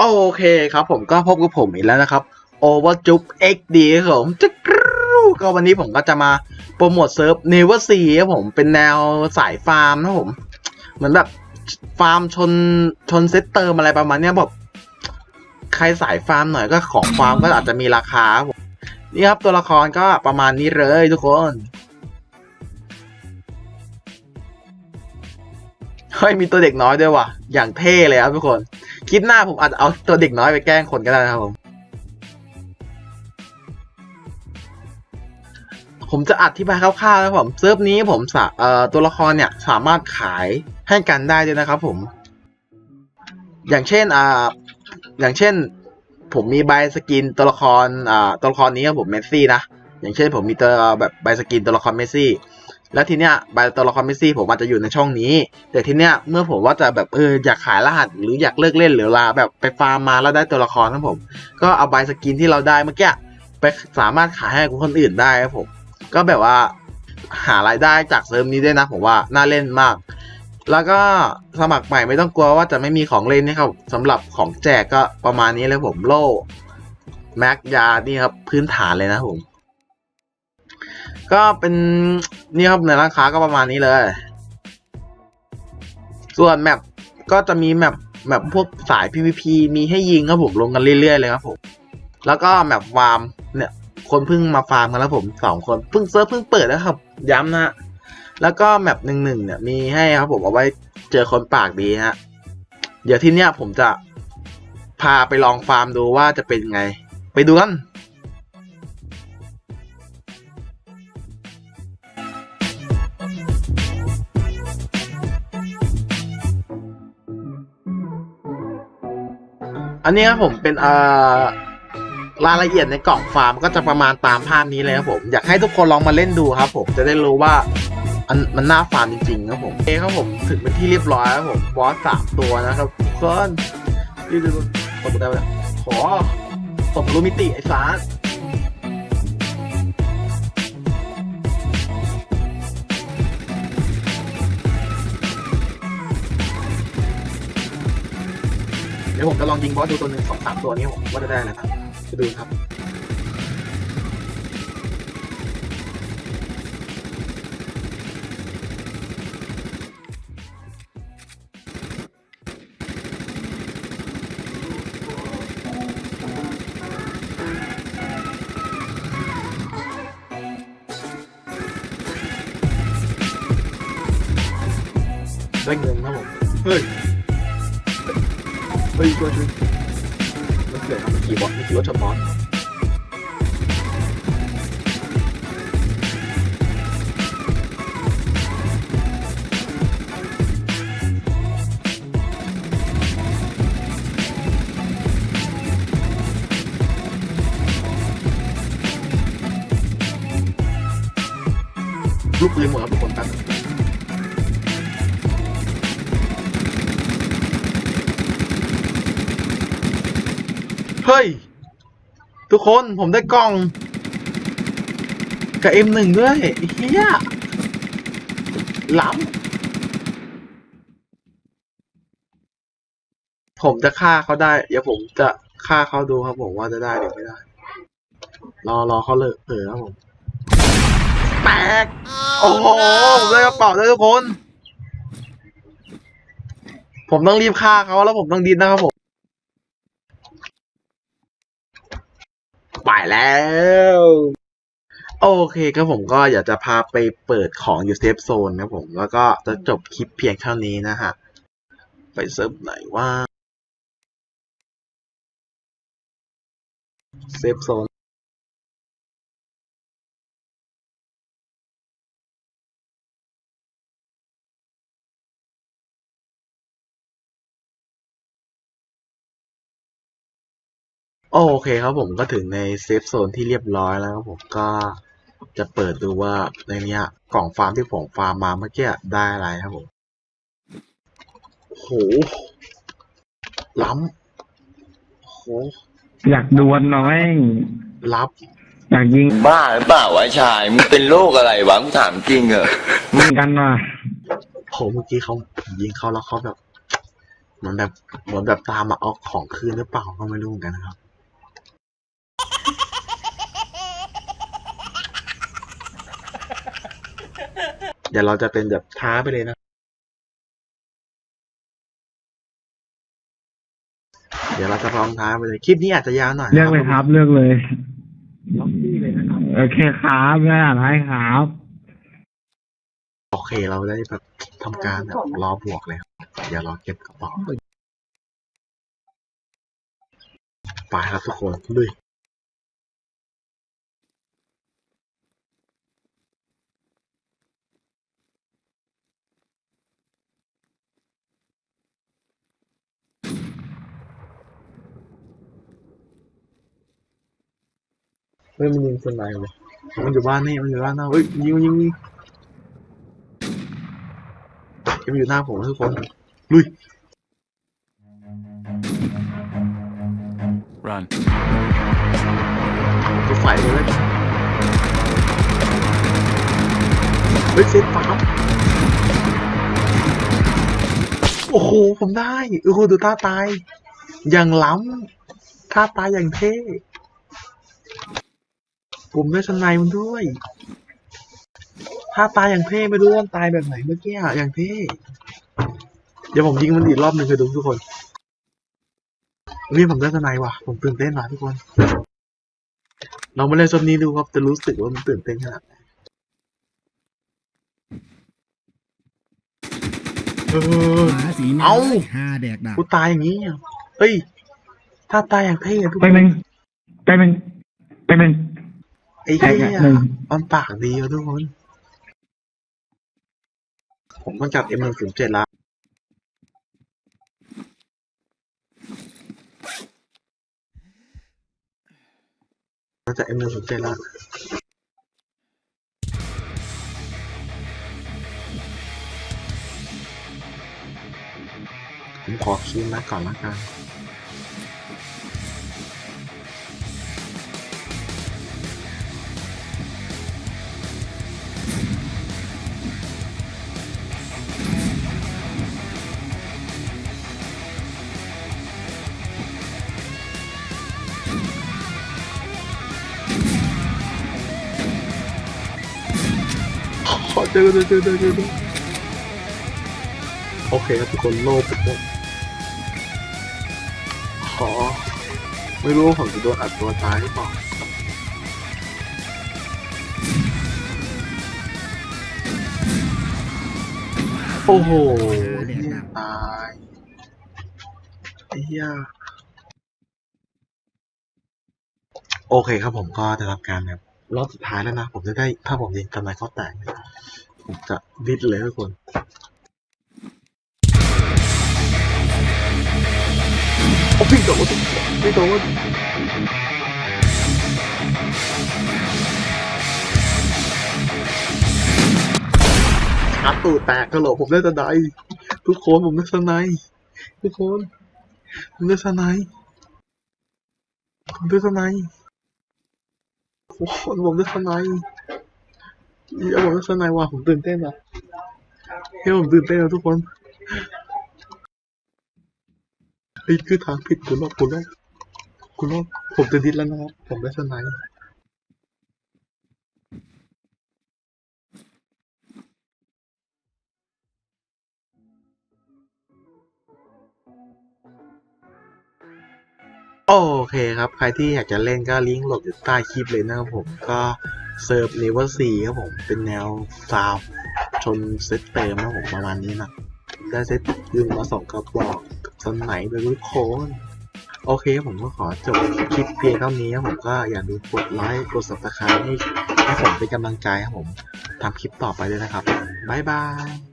โอเคครับผมก็พบกับผมอีกแล้วนะครับ Overjup XD ครับผมจะกรูก็วันนี้ผมก็จะมาโปรโมทเซิร์ฟ Never See ครับผมเป็นแนวสายฟาร์มนะผม เหมือนแบบฟาร์มชนชนเซตเติมอะไรประมาณเนี้ยแบบใครสายฟาร์มหน่อยก็ของฟาร์มก็อาจจะมีราคาครับผมนี่ครับตัวละครก็ประมาณนี้เลยทุกคน เฮ้ยมีตัวเด็กน้อยด้วยว่ะ อย่างเท่เลยครับทุกคน คลิปหน้าผมอาจจะเอาตัวเด็กน้อยไปแกล้งคนก็ได้นะครับผม ผมจะอธิบายคร่าวๆนะครับผมเซิร์ฟนี้ผมสาเอ่อตัวละครเนี่ยสามารถขายให้กันได้ด้วยนะครับผม อย่างเช่นอ่าอย่างเช่น ผมมีใบสกินตัวละครอ่าตัวละครนี้ครับผมเมสซี่นะอย่างเช่นผมมีตัวแบบใบสกินตัวละครเมสซี่ แล้วทีเนี้ยใบตัวละครเมสซี่ผมอาจจะอยู่ในช่องนี้ แต่ทีเนี้ยเมื่อผมว่าจะแบบเอออยากขายรหัสหรืออยากเลิกเล่นหรือลาแบบไปฟาร์มมาแล้วได้ตัวละครครับผม ก็เอาใบสกินที่เราได้เมื่อกี้ไปสามารถขายให้กับคนอื่นได้ครับผมก็แบบว่าหารายได้จากเซิร์ฟนี้ด้วยนะผมว่าน่าเล่นมาก แล้วก็สมัครใหม่ไม่ต้องกลัวว่าจะไม่มีของเล่นนะครับสำหรับของแจกก็ประมาณนี้เลยผมโล่แม็กยานี่ครับพื้นฐานเลยนะผม ก็เป็นนี่ครับในร้านค้าก็ประมาณนี้เลย ส่วนแมปก็จะมีแมปแมปพวกสาย PVP มีให้ยิงครับผมลงกันเรื่อยๆเลยครับผม แล้วก็แมปฟาร์มเนี่ยคนเพิ่งมาฟาร์มกันแล้วผมสองคนเพิ่งเซิร์ฟเพิ่งเปิดนะครับ ย้ำนะฮะแล้วก็แมปหนึ่งหนึ่งเนี่ยมีให้ครับผมเอาไว้เจอคนปากดีฮะ เดี๋ยวที่เนี้ยผมจะพาไปลองฟาร์มดูว่าจะเป็นไง ไปดูกัน อันนี้ครับผมเป็นอ่อรายละเอียดในกล่องฟาร์มก็จะประมาณตามภาพนี้เลยครับผม อยากให้ทุกคนลองมาเล่นดูครับ ผมจะได้รู้ว่าอันมันน่าฟาร์มจริงๆครับผมโอเคครับผมถึงเป็นที่เรียบร้อยครับผมบอสสามตัวนะครับทุกคนดูดูดูตบได้ไหมขอตบรูมิติไอ้สาร ดี๋ยวผมจะลองยิงบอสดูตัวหนึ่งสองสามตัวนี้ผมว่าจะได้อะไรครับไปดูครับได้เงินครับผมเฮ้ย เฮ้ยช่วยช่วยมันเกิดครับ เฮ้ย ทุกคนผมได้กล่อง กับ M1 ด้วยเฮียล้ำผมจะฆ่าเขาได้ เดี๋ยวผมจะฆ่าเขาดูครับผมว่าจะได้หรือไม่ได้ รอรอเขาเลยเออครับผมแตก โอ้โหผมได้กระเป๋าด้วยทุกคน ผมต้องรีบฆ่าเขาแล้วผมต้องดินนะครับผม ไปแล้ว โอเคครับผมก็อยากจะพาไปเปิดของอยู่เซฟโซนนะผมแล้วก็จะจบคลิปเพียงเท่านี้นะฮะ ไปเซิร์ฟไหนว่าเซฟโซน โอเคครับผมก็ถึงในเซฟโซนที่เรียบร้อยแล้วครับผมก็จะเปิดดูว่าในเนี้ยกล่องฟาร์มที่ผมฟาร์มมาเมื่อกี้ได้อะไรครับผมโอ้โหล้ำโอ้โหอยากดวลน้อยลับ อยากยิงบ้าหรือเปล่าวะชายมึงเป็นโรคอะไรวะมึงถามจริงเหรอเหมือนกันว่ะโหเมื่อกี้เขาผมยิงเขาแล้วเขาแบบเหมือนแบบเหมือนแบบตามมาเอาของคืนหรือเปล่าก็ไม่รู้เหมือนกันนะครับ เดี๋ยวเราจะเป็นแบบท้าไปเลยนะ เดี๋ยวเราจะลองท้าไปเลย คลิปนี้อาจจะยาวหน่อยเลือกนะเลยครับเลือกเลยโอเคครับไม่อ่านให้ครับ โอเคเราได้แบบทำการแบบรอบวกเลยครับเดี๋ยวเราเก็บกระเป๋าไปครับทุกคนลุย ฮ้ยมันยิงคนไหนวะมันอยู่บ้านนี่มันอยู่บ้านหน้าเฮ้ยยิงยิงยิงมันอยู่หน้าผมทุกคนลุย Run. รถไฟเลยเฮ้ยเซตปั๊บโอ้โห ผมได้ โอ้โหดูท่าตาย อย่างล้ำท่าตายอย่างเท่ ผมได้สไนด์มันด้วยท่าตายอย่างเท่ไม่รู้ว่ามันตายแบบไหนเมื่อกี้อะอย่างเท่ เดี๋ยวผมยิงมันอีกรอบหนึ่งคือดูทุกคนนี่ผมได้สไนด์ว่ะ ผมตื่นเต้นว่ะทุกคนลองมาเล่นซอมนี้ดูครับจะรู้สึกว่ามันตื่นเต้นขนาดไหนเออหมาสีแมวเอ้าหาแดกดักกูตายอย่างนี้อะเฮ้ย ถ้าตายอย่างเท่อะทุกไปคนหนึ่งไปหนึ่งไปหนึ่งไอ้แตกเหี้ยอะหนึ่งมันปากดีอะทุกคน ผมต้องจับ M หนึ่งศูนย์เจ็ดละเราจะ M หนึ่งศูนย์เจ็ดละผมขอคีย์มาก่อนละกัน เจอเจอเจอเจอเจอเจอโอเคครับทุกคนโลภผมขอ ไม่รู้ว่าผมจะโดนอัดตัวตายหรือเปล่าโอ้โหตายไอ้เหี้ยโอเคครับผมก็จะทำการแบบรอบสุดท้ายแล้วนะ ผมจะได้ถ้าผมยิงทำลายข้อแตกเนี่ย ผมจะดิดเลยทุกคนโอ้พี่โดนพี่โดนชาร์จตูแตกกระโหลกผมได้สไนด์ทุกคนผมได้สนด์ทุกคนผมได้สนด์ผมได้สนด์โอ้โหผมได้สนด์ เดี๋ยวผมได้สนด์ว่ะผมตื่นเต้นอะเฮ้ยผมตื่นเต้นอะทุกคนเฮ้คือทางผิดคุณรอบคุณรอบคุณรอบผมจะดิดแล้วนะครับผมได้สนด์โอเคครับ ใครที่อยากจะเล่นก็ลิงก์หลดอยู่ใต้คลิปเลยนะครับผมก็ เซิร์ฟเลเวลสี่ครับผม เป็นแนวฟาร์ชนเซตเต็มนะผมประมาณนี้นะได้เซตยืนมาสองกระบอกสไนไหนไปทุกคนโอเคผมก็ขอจบคลิปเพียงเท่านี้ครับผมก็อย่าลืมกดไลค์กด subscribe ให้ให้ผมเป็นกำลังใจครับผมทำคลิปต่อไปด้วยนะครับ บ๊ายบาย